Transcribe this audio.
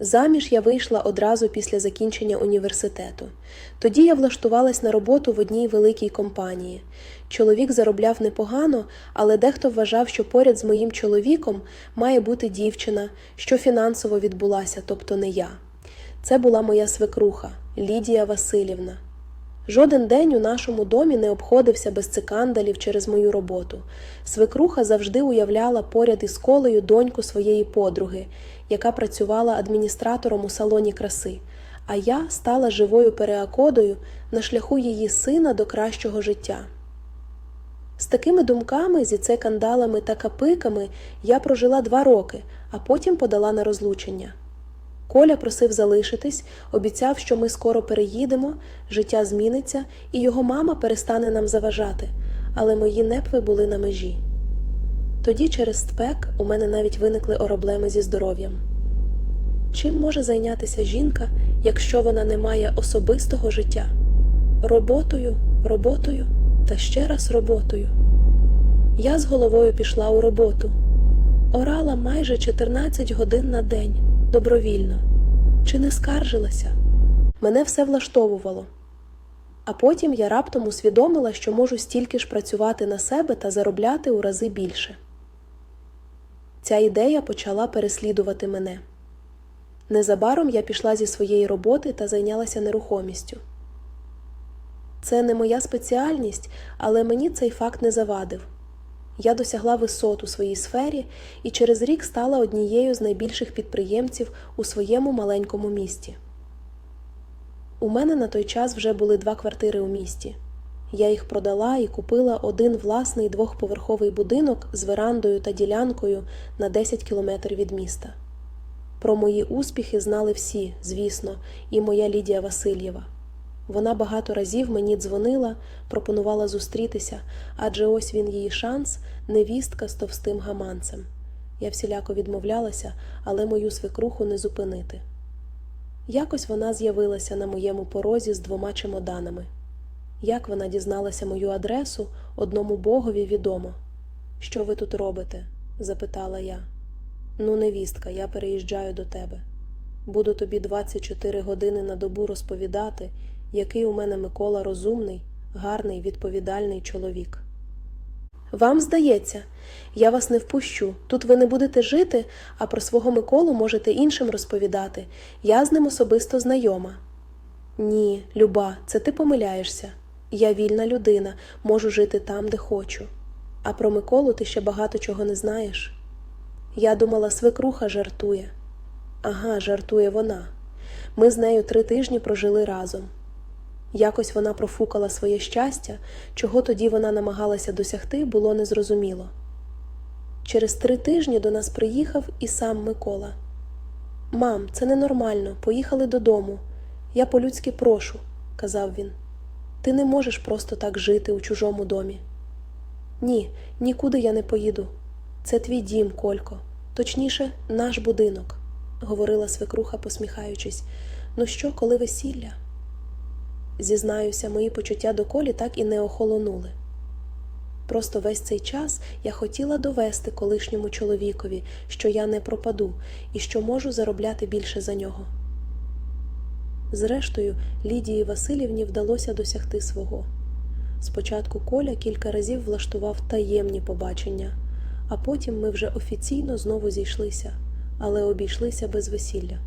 Заміж я вийшла одразу після закінчення університету. Тоді я влаштувалась на роботу в одній великій компанії. Чоловік заробляв непогано, але дехто вважав, що поряд з моїм чоловіком має бути дівчина, що фінансово відбулася, тобто не я. Це була моя свекруха Лідія Васильівна. Жоден день у нашому домі не обходився без цикандалів через мою роботу. Свекруха завжди уявляла поряд із колею доньку своєї подруги, яка працювала адміністратором у салоні краси, а я стала живою переакодою на шляху її сина до кращого життя. З такими думками, зі цикандалами та капиками я прожила два роки, а потім подала на розлучення. Коля просив залишитись, обіцяв, що ми скоро переїдемо, життя зміниться, і його мама перестане нам заважати, але мої непви були на межі. Тоді через спек у мене навіть виникли проблеми зі здоров'ям. Чим може зайнятися жінка, якщо вона не має особистого життя? Роботою, роботою та ще раз роботою. Я з головою пішла у роботу. Орала майже 14 годин на день добровільно. Чи не скаржилася? Мене все влаштовувало. А потім я раптом усвідомила, що можу стільки ж працювати на себе та заробляти у рази більше. Ця ідея почала переслідувати мене. Незабаром я пішла зі своєї роботи та зайнялася нерухомістю. Це не моя спеціальність, але мені цей факт не завадив. Я досягла висот у своїй сфері і через рік стала однією з найбільших підприємців у своєму маленькому місті. У мене на той час вже були два квартири у місті. Я їх продала і купила один власний двохповерховий будинок з верандою та ділянкою на 10 кілометрів від міста. Про мої успіхи знали всі, звісно, і моя Лідія Васильєва. Вона багато разів мені дзвонила, пропонувала зустрітися, адже ось він її шанс невістка з товстим гаманцем. Я всіляко відмовлялася, але мою свекруху не зупинити. Якось вона з'явилася на моєму порозі з двома чемоданами. Як вона дізналася мою адресу, одному богові відомо. Що ви тут робите? запитала я. Ну, невістка, я переїжджаю до тебе. Буду тобі 24 години на добу розповідати, який у мене Микола розумний, гарний, відповідальний чоловік. Вам здається, я вас не впущу. Тут ви не будете жити, а про свого Миколу можете іншим розповідати. Я з ним особисто знайома. Ні, люба, це ти помиляєшся. Я вільна людина, можу жити там, де хочу. А про Миколу ти ще багато чого не знаєш. Я думала, свекруха жартує. Ага, жартує вона. Ми з нею три тижні прожили разом. Якось вона профукала своє щастя, чого тоді вона намагалася досягти, було незрозуміло. Через три тижні до нас приїхав і сам Микола. Мам, це ненормально, поїхали додому. Я по-людськи прошу, казав він. Ти не можеш просто так жити у чужому домі. Ні, нікуди я не поїду. Це твій дім, Колько, точніше, наш будинок, говорила свекруха, посміхаючись. Ну що, коли весілля? Зізнаюся, мої почуття до колі так і не охолонули. Просто весь цей час я хотіла довести колишньому чоловікові, що я не пропаду і що можу заробляти більше за нього. Зрештою, Лідії Васильівні вдалося досягти свого. Спочатку Коля кілька разів влаштував таємні побачення, а потім ми вже офіційно знову зійшлися, але обійшлися без весілля.